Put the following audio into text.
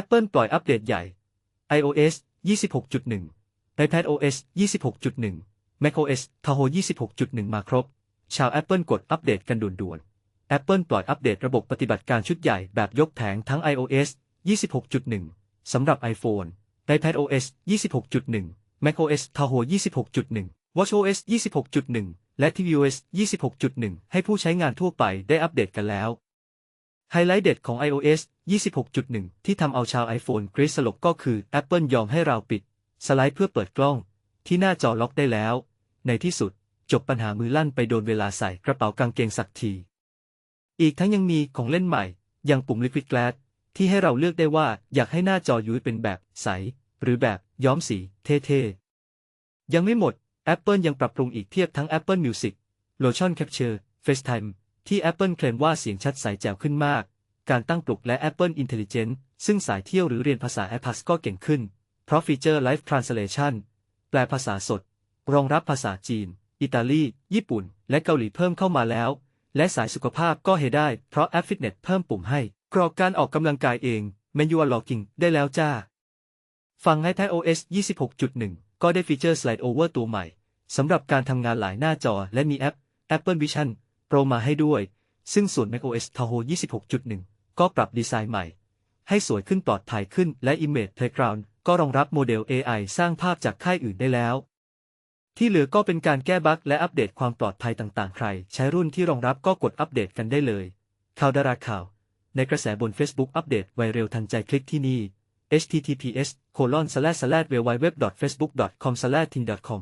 Apple ปล่อยอัปเดตใหญ่ iOS 26.1 iPadOS 26.1 macOS Tahoe 26.1 มาครบ ชาว Apple กดอัปเดตกันด่วนๆ Apple ปล่อยอัปเดตระบบปฏิบัติการชุดใหญ่แบบยกแผงทั้ง iOS 26.1 สำหรับ iPhone iPadOS 26.1 macOS Tahoe 26.1 watchOS 26.1 และ tvOS 26.1 ให้ผู้ใช้งานทั่วไปได้อัปเดตกันแล้ว ไฮไลท์เด็ดของ iOS 26.1 ที่ทำเอาชาว iPhone กรี๊ดสลบก็คือ Apple ยอมให้เราปิด สไลด์เพื่อเปิดกล้อง ที่หน้าจอล็อกได้แล้ว ในที่สุด จบปัญหามือลั่นไปโดนเวลาใส่กระเป๋ากางเกงสักที อีกทั้งยังมีของเล่นใหม่ อย่างปุ่ม Liquid Glass ที่ให้เราเลือกได้ว่าอยากให้หน้าจอยุ้ยเป็นแบบใส หรือแบบย้อมสีเท่ๆ ยังไม่หมด Apple ยังปรับปรุงอีกเทียบทั้ง Apple Music Motion Capture FaceTime ที่ Apple เคลมว่าเสียงชัดใสแจ๋วขึ้นมาก การตั้งปลุกและ Apple Intelligence ซึ่งสายเที่ยวหรือเรียนภาษา a p p s ก็เก่งขึ้น เพราะฟีเจอร์ Live Translation แปลภาษาสด รองรับภาษาจีน อิตาลี ญี่ปุ่น และเกาหลีเพิ่มเข้ามาแล้ว และสายสุขภาพก็เฮได้ เพราะแอปฟิตเนสเพิ่มปุ่มให้ กรอกการออกกำลังกายเอง Manual Logging ได้แล้วจ้า ฟัง iPadOS 26.1 ก็ได้ฟีเจอร์ Slide Over ตัวใหม่สำหรับการทำงานหลายหน้าจอและมีแอป Apple Vision Pro มาให้ด้วย ซึ่งส่วน macOS Tahoe 26.1 ก็ปรับดีไซน์ใหม่ ให้สวยขึ้นปลอดภัยขึ้นและ Image Playground ก็รองรับโมเดล AI สร้างภาพจากค่ายอื่นได้แล้ว ที่เหลือก็เป็นการแก้บั๊กและอัปเดตความปลอดภัยต่างๆ ใคร ใช้รุ่นที่รองรับก็กดอัปเดตกันได้เลย ข่าวดาราข่าว ในกระแสบน Facebook อัปเดตไวเร็วทันใจคลิกที่นี่ https://www.facebook.com/tin.com